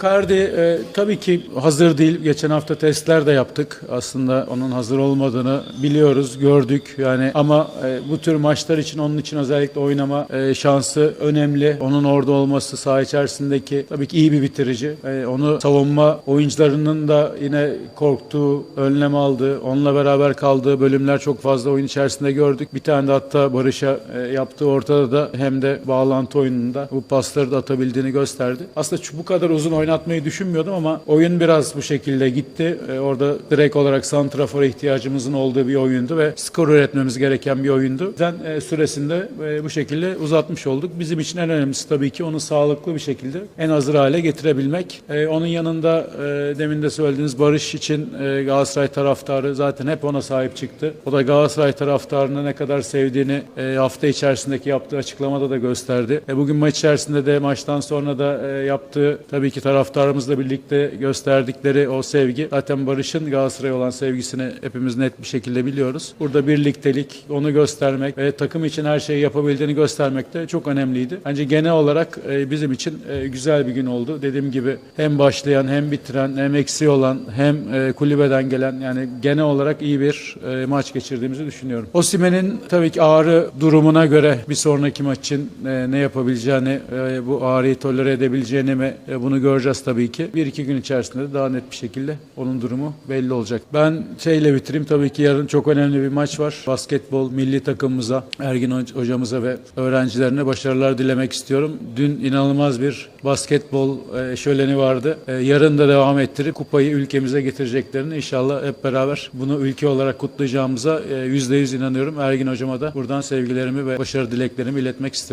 Icardi e, tabii ki hazır değil. Geçen hafta testler de yaptık. Aslında onun hazır olmadığını biliyoruz, gördük. Yani ama e, bu tür maçlar için onun için özellikle oynama e, şansı önemli. Onun orada olması saha içerisindeki tabii ki iyi bir bitirici. E, onu savunma oyuncularının da yine korktuğu, önlem aldığı, onunla beraber kaldığı bölümler çok fazla oyun içerisinde gördük. Bir tane de hatta Barış'a e, yaptığı ortada da hem de bağlantı oyununda bu pasları da atabildiğini gösterdi. Aslında bu kadar uzun oynatmayı düşünmüyordum ama oyun biraz bu şekilde gitti. E, orada direkt olarak santrafora ihtiyacımızın olduğu bir oyundu ve skor üretmemiz gereken bir oyundu. O yüzden e, süresinde e, bu şekilde uzatmış olduk. Bizim için en önemlisi tabii ki onu sağlıklı bir şekilde en hazır hale getirebilmek. E, onun yanında e, demin de söylediğiniz Barış için e, Galatasaray taraftarı zaten hep ona sahip çıktı. O da Galatasaray taraftarını ne kadar sevdiğini e, hafta içerisindeki yaptığı açıklamada da gösterdi. E, bugün maç içerisinde de maçtan sonra da e, yaptığı tabii ki taraftarımızla birlikte gösterdikleri o sevgi zaten Barış'ın Galatasaray olan sevgisini hepimiz net bir şekilde biliyoruz. Burada birliktelik, onu göstermek ve takım için her şeyi yapabildiğini göstermek de çok önemliydi. Bence genel olarak e, bizim için e, güzel bir gün oldu. Dediğim gibi hem başlayan hem bitiren hem eksiği olan hem e, kulübeden gelen yani genel olarak iyi bir maç geçirdiğimizi düşünüyorum. Osimhen'in tabii ki ağrı durumuna göre bir sonraki maç için ne yapabileceğini, bu ağrıyı tolere edebileceğini mi bunu göreceğiz tabii ki. Bir iki gün içerisinde de daha net bir şekilde onun durumu belli olacak. Ben şeyle bitireyim tabii ki yarın çok önemli bir maç var. Basketbol milli takımımıza, Ergin Hoc- hocamıza ve öğrencilerine başarılar dilemek istiyorum. Dün inanılmaz bir basketbol e, şöleni vardı. E, yarın da devam ettirip kupayı ülkemize getireceklerini inşallah hep beraber bunu ülke olarak kutlayacağımıza e, yüzde yüz inanıyorum. Ergin hocama da buradan sevgilerimi ve başarı dileklerimi iletmek istiyorum.